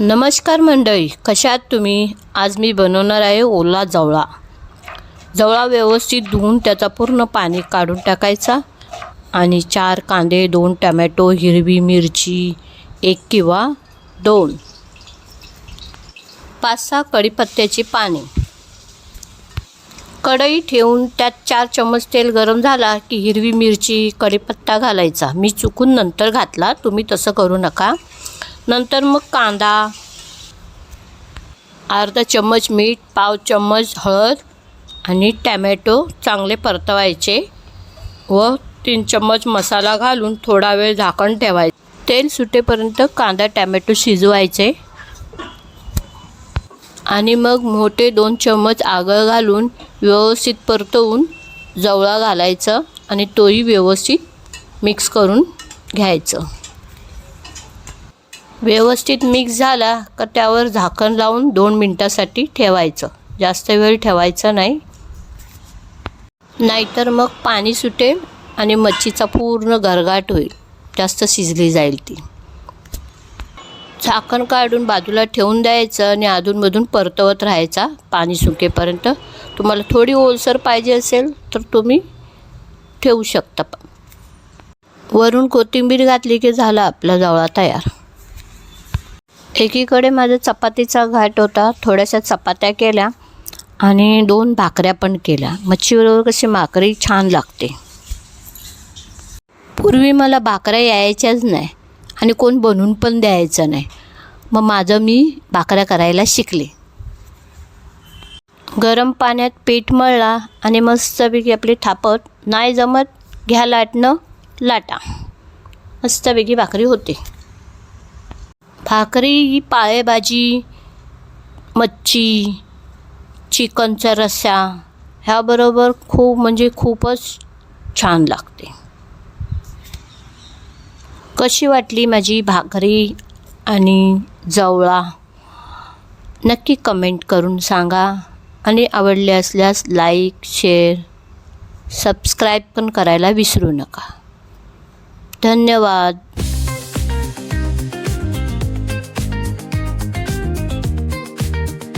नमस्कार मंडळी कशा आहात तुम्ही? आज मी बनवणार आहे ओला जवळा. जवळा व्यवस्थित धुवून त्याचा पूर्ण पाणी काढून टाकायचा आणि चार कांदे दोन टमॅटो हिरवी मिरची एक किंवा दोन. पाच सहा कढीपत्त्याची पाने. कढई ठेवून त्यात चार चम्मच तेल गरम झाला की हिरवी मिरची कढीपत्ता घालायचा. मी चुकून नंतर घातला तुम्ही तसं करू नका. नंतर मग कांदा अर्धा चम्मच मीठ पाव चम्मच हळद आणि टॅमॅटो चांगले परतवायचे व तीन चम्मच मसाला घालून थोडा वेळ झाकण ठेवायचे. तेल सुटेपर्यंत कांदा टॅमॅटो शिजवायचे. आणि मग मोठे दोन चम्मच आगळ घालून व्यवस्थित परतवून जवळा घालायचं आणि तोही व्यवस्थित मिक्स करून घ्यायचं. व्यवस्थित मिक्स झाला का त्यावर झाकण लावून दोन मिनटासाठी ठेवायचं. जास्त वेळ ठेवायचं नाही. नाहीतर मग पाणी सुटेल आणि मच्छीचा पूर्ण गरगाट होईल. जास्त शिजली जाईल ती. झाकण काढून बाजूला ठेवून द्यायचं आणि अधूनमधून परतवत राहायचा पाणी सुकेपर्यंत. तुम्हाला थोडी ओलसर पाहिजे असेल तर तुम्ही ठेवू शकता. वरून कोथिंबीर घातली की झाला आपला जवळा तयार. एकीकडे माझा चपातीचा घाट होता थोड्याशा चपात्या केल्या आणि दोन भाकऱ्या पण केल्या. मच्छीबरोबर कशी भाकरी छान लागते. पूर्वी मला भाकऱ्या यायच्याच नाही आणि कोण बनवून पण द्यायचं नाही. मग माझं मी भाकऱ्या करायला शिकले. गरम पाण्यात पीठ मळला आणि मस्तपैकी आपली थापत नाही जमत घ्या लाटणं लाटा. मस्तपैकी भाकरी होते. भाकरी ही पाळेभाजी मच्छी चिकनचा रस्सा ह्याबरोबर खूप म्हणजे खूपच छान लागते. कशी वाटली माझी भाकरी आणि जवळा? नक्की कमेंट करून सांगा आणि आवडले असल्यास लाईक शेअर सबस्क्राईब पण करायला विसरू नका. धन्यवाद.